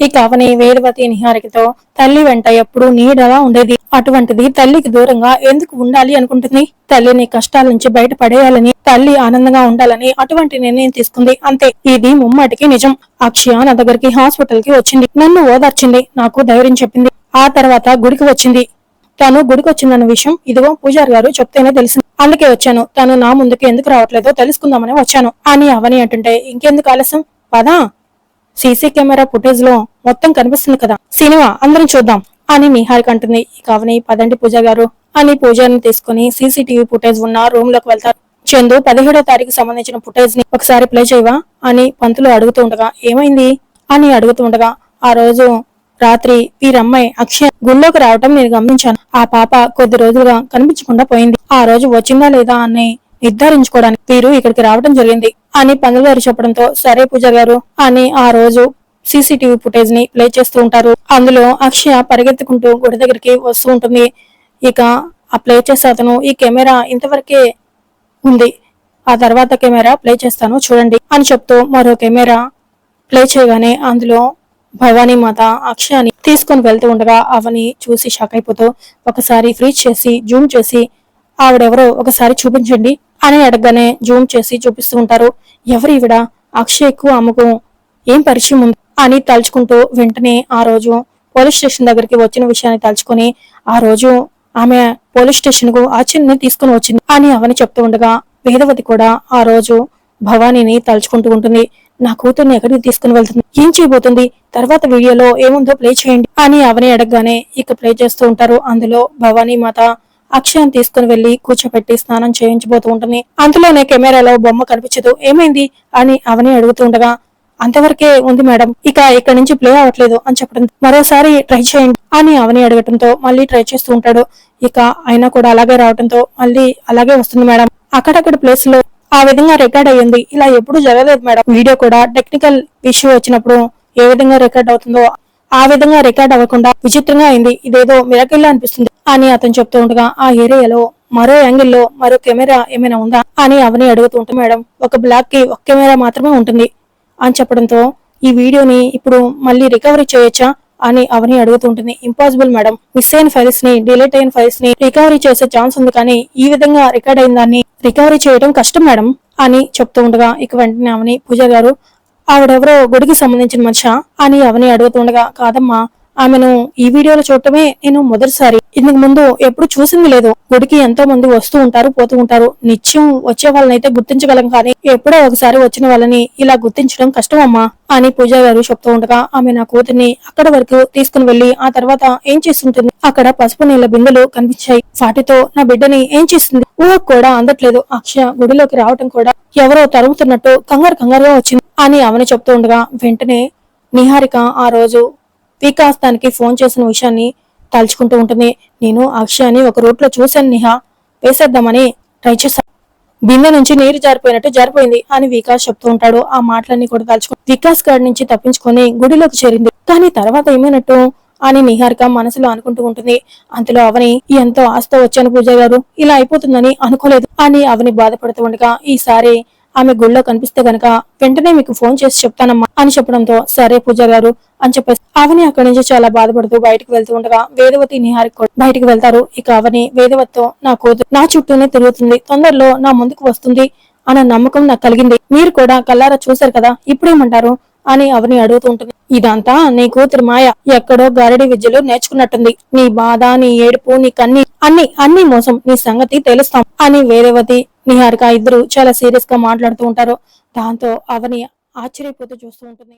ఇక అవని వేదవతి నిహారికతో తల్లి వెంట ఎప్పుడూ నీడలా ఉండేది. అటువంటిది తల్లికి దూరంగా ఎందుకు ఉండాలి అనుకుంటుంది? తల్లిని కష్టాల నుంచి బయటపడేయాలని తల్లి ఆనందంగా ఉండాలని అటువంటి నిర్ణయం తీసుకుంది. అంతే ఇది ముమ్మాటికి నిజం. అక్షయ నా దగ్గరికి హాస్పిటల్కి వచ్చింది. నన్ను ఓదార్చింది నాకు ధైర్యం చెప్పింది. ఆ తర్వాత గుడికి వచ్చింది. తను గుడికి వచ్చిందన్న విషయం ఇదిగో పూజారి గారు చెప్తేనే తెలిసింది. అందుకే వచ్చాను. తను నా ముందుకు ఎందుకు రావట్లేదో తెలుసుకుందామని వచ్చాను. అని అవని అంటుంటే ఇంకెందుకు ఆలస్యం? పదా సీసీ కెమెరా ఫుటేజ్లో మొత్తం కనిపిస్తుంది కదా. సినిమా అందరం చూద్దాం. అని నిహారిక అంటుంది కావని పదండి పూజ గారు. అని పూజారిని తీసుకుని సీసీటీవీ ఫుటేజ్ ఉన్న రూమ్లోకి వెళ్తారు. చందు పదిహేడో తారీఖు సంబంధించిన ఫుటేజ్ని ఒకసారి ప్లే చేయవా? అని పంతులు అడుగుతూ ఉండగా ఏమైంది? అని అడుగుతూ ఉండగా ఆ రోజు రాత్రి వీరమ్మాయి అక్షయ గుళ్ళోకి రావటం నేను గమనించాను. ఆ పాప కొద్ది రోజులుగా కనిపించకుండా పోయింది. ఆ రోజు వచ్చిందా లేదా అని నిర్ధారించుకోవడానికి వీరు ఇక్కడికి రావడం జరిగింది అని పందులు గారు చెప్పడంతో సరే పూజారి గారు అని ఆ రోజు సీసీటీవీ ఫుటేజ్ని ప్లే చేస్తూ ఉంటారు. అందులో అక్షయ పరిగెత్తుకుంటూ గుడి దగ్గరికి వస్తూ ఉంటుంది. ఇక ఆ ప్లే చేసే అతను ఈ కెమెరా ఇంతవరకే ఉంది. ఆ తర్వాత కెమెరా ప్లే చేస్తాను చూడండి అని చెప్తూ మరో కెమెరా ప్లే చేయగానే అందులో భవానీ మాత అక్షయాని తీసుకొని వెళ్తూ ఉండగా అవని చూసి షాక్ అయిపోతూ ఒకసారి ఫ్రీజ్ చేసి జూమ్ చేసి ఆవిడెవరో ఒకసారి చూపించండి. అని అడగగానే జూమ్ చేసి చూపిస్తూ ఉంటారు ఎవరు ఈవిడ? అక్షయ్కు అమ్మకు ఏం పరిచయం ఉంది అని తలుచుకుంటూ వెంటనే ఆ రోజు పోలీస్ స్టేషన్ దగ్గరికి వచ్చిన విషయాన్ని తలుచుకొని ఆ రోజు ఆమె పోలీస్ స్టేషన్కు ఆచరణని తీసుకుని వచ్చింది అని అవని చెప్తూ ఉండగా వేదవతి కూడా ఆ రోజు భవానీని తలుచుకుంటూ ఉంటుంది. నా కూతుర్ని ఎక్కడికి తీసుకుని వెళ్తుంది? ఏం చేయబోతుంది? తర్వాత వీడియోలో ఏముందో ప్లే చేయండి అని అవని అడగగానే ఇక ప్లే చేస్తూ ఉంటారు. అందులో భవానీ మాత అక్షయాన్ని తీసుకుని వెళ్ళి కూర్చోపెట్టి స్నానం చేయించబోతూ ఉంటుంది. అంతలోనే కెమెరాలో బొమ్మ కనిపించదు. ఏమైంది? అని అవని అడుగుతూ ఉండగా అంతవరకే ఉంది మేడం. ఇక ఇక్కడ నుంచి ప్లే అవ్వట్లేదు అని చెప్పడం. మరోసారి ట్రై చేయండి అని అవని అడగటంతో మళ్ళీ ట్రై చేస్తూ ఉంటాడు. ఇక అయినా కూడా అలాగే రావడంతో మళ్ళీ అలాగే వస్తుంది మేడం. అక్కడక్కడ ప్లేస్లో ఆ విధంగా రికార్డ్ అయ్యింది. ఇలా ఎప్పుడు జరగలేదు మేడం. వీడియో కూడా టెక్నికల్ ఇష్యూ వచ్చినప్పుడు ఏ విధంగా రికార్డ్ అవుతుందో ఆ విధంగా రికార్డ్ అవ్వకుండా విచిత్రంగా అయింది. ఇదేదో మిరకిల్లా అనిపిస్తుంది అని అతను చెప్తూ ఉండగా ఆ ఏరియాలో మరో యాంగిల్లో మరో కెమెరా ఏమైనా ఉందా? అని అవని అడుగుతూ ఉంటాం మేడం ఒక బ్లాక్కి ఒక కెమెరా మాత్రమే ఉంటుంది. అని చెప్పడంతో ఈ వీడియోని ఇప్పుడు మళ్ళీ రికవరీ చేయొచ్చా? అని అవని అడుగుతుంటుంది ఇంపాసిబుల్ మేడం. మిస్ అయిన ఫైల్స్ని డిలీట్ అయిన ఫైల్స్ని రికవరీ చేసే ఛాన్స్ ఉంది కానీ ఈ విధంగా రికార్డ్ అయిన దాన్ని రికవరీ చేయడం కష్టం మేడం. అని చెప్తూ ఉండగా ఇక వెంటనే అవని పూజ గారు ఆవిడెవరో గుడికి సంబంధించిన మనిషా అని అవని అడుగుతుండగా కాదమ్మా ఆమెను ఈ వీడియోలో చూడటమే నేను మొదటిసారి. ఇందుకు ముందు ఎప్పుడు చూసింది లేదు. గుడికి ఎంతో మంది వస్తూ ఉంటారు పోతూ ఉంటారు. నిత్యం వచ్చే వాళ్ళనైతే గుర్తించగలం కానీ ఎప్పుడో ఒకసారి వచ్చిన వాళ్ళని ఇలా గుర్తించడం కష్టం అమ్మా అని పూజ గారు చెప్తూ ఉండగా ఆమె నా కూతుర్ని అక్కడ వరకు తీసుకుని వెళ్ళి ఆ తర్వాత ఏం చేస్తుంటుంది? అక్కడ పసుపు నీళ్ళ బిందెలు కనిపించాయి. వాటితో నా బిడ్డని ఏం చేస్తుంది? ఊహకు కూడా అందట్లేదు. అక్షయ గుడిలోకి రావటం కూడా ఎవరో తరుగుతున్నట్టు కంగారు కంగారుగా వచ్చింది అని ఆమెను చెప్తూ ఉండగా వెంటనే నిహారిక ఆ రోజు వికాస్ తనకి ఫోన్ చేసిన విషయాన్ని తలుచుకుంటూ ఉంటుంది. నేను అక్షయాని ఒక రూట్లో చూశాను నిహా. వేసేద్దామని ట్రై చేశాను బిందె నుంచి నీరు జారిపోయినట్టు జారిపోయింది అని వికాస్ చెప్తూ ఉంటాడు. ఆ మాటలన్నీ కూడా తలుచుకుని వికాస్ గారి నుంచి తప్పించుకొని గుడిలోకి చేరింది. కానీ తర్వాత ఏమైనట్టు అని నిహారిక మనసులో అనుకుంటూ ఉంటుంది. అంతలో అవని ఎంతో ఆస్తో వచ్చాను పూజ గారు. ఇలా అయిపోతుందని అనుకోలేదు అని అవని బాధపడుతూ ఉండగా ఈసారి ఆమె గుళ్ళో కనిపిస్తే గనక వెంటనే మీకు ఫోన్ చేసి చెప్తానమ్మా అని చెప్పడంతో సరే పూజ గారు అని చెప్పేసి అవని అక్కడి నుంచి చాలా బాధపడుతూ బయటకు వెళ్తూ ఉండగా వేదవతి నిహారిక బయటకు వెళ్తారు. ఇక అవని వేదవతితో నా కూతురు నా చుట్టూనే తిరుగుతుంది. తొందరలో నా ముందుకు వస్తుంది అన్న నమ్మకం నాకు కలిగింది. మీరు కూడా కల్లారా చూశారు కదా? ఇప్పుడేమంటారు? అని అవని అడుగుతూ ఉంటుంది. ఇదంతా నీ కూతురు మాయ. ఎక్కడో గరడి విద్యలు నేర్చుకున్నట్టుంది. నీ బాధ నీ ఏడుపు నీ కన్ని అన్ని అన్ని మోసం. నీ సంగతి తెలుస్తాం. అని వేరేవతి నిహారిక ఇద్దరు చాలా సీరియస్గా మాట్లాడుతూ ఉంటారు. దాంతో అవని ఆశ్చర్యపోతూ చూస్తూ ఉంటుంది.